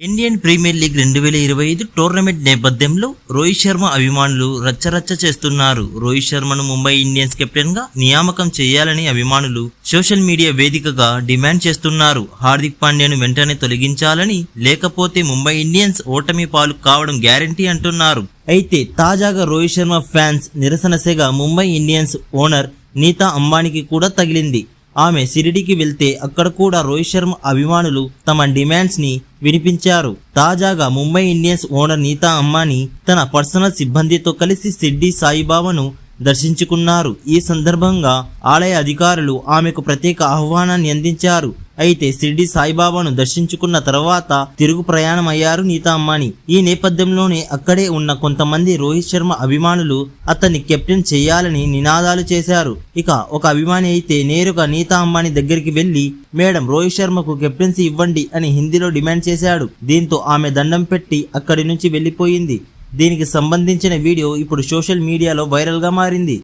Indian premier league రెండు వేల ఇరవై ఐదు టోర్నమెంట్ నేపథ్యంలో రోహిత్ శర్మ అభిమానులు రచ్చరచ్చ చేస్తున్నారు. రోహిత్ శర్మను ముంబై ఇండియన్స్ కెప్టెన్గా నియామకం చేయాలని అభిమానులు సోషల్ మీడియా వేదికగా డిమాండ్ చేస్తున్నారు. హార్దిక్ పాండ్యాను వెంటనే తొలగించాలని లేకపోతే ముంబై ఇండియన్స్ ఓటమి పాలు కావడం గ్యారంటీ అంటున్నారు. అయితే తాజాగా రోహిత్ శర్మ ఫ్యాన్స్ నిరసన సెగ ముంబై ఇండియన్స్ ఓనర్ నీతా అంబానీకి కూడా తగిలింది. ఆమె సిరిడికి వెళ్తే అక్కడ కూడా రోహిత్ శర్మ అభిమానులు తమ డిమాండ్స్ని వినిపించారు. తాజాగా ముంబై ఇండియన్స్ ఓనర్ నీతా అంబానీ తన పర్సనల్ సిబ్బందితో కలిసి సిడ్డి సాయిబాబాను దర్శించుకున్నారు. ఈ సందర్భంగా ఆలయ అధికారులు ఆమెకు ప్రత్యేక ఆహ్వానాన్ని అందించారు. అయితే సిడ్డి సాయిబాబాను దర్శించుకున్న తర్వాత తిరుగు ప్రయాణం అయ్యారు నీతా అంబానీ. ఈ నేపథ్యంలోనే అక్కడే ఉన్న కొంతమంది రోహిత్ శర్మ అభిమానులు అతన్ని కెప్టెన్ చేయాలని నినాదాలు చేశారు. ఇక ఒక అభిమాని అయితే నేరుగా నీతా అంబానీ దగ్గరికి వెళ్ళి మేడం రోహిత్ శర్మకు కెప్టెన్సీ ఇవ్వండి అని హిందీలో డిమాండ్ చేశాడు. దీంతో ఆమె దండం పెట్టి అక్కడి నుంచి వెళ్ళిపోయింది దీనికి సంబంధించిన వీడియో ఇప్పుడు సోషల్ మీడియాలో వైరల్గా మారింది.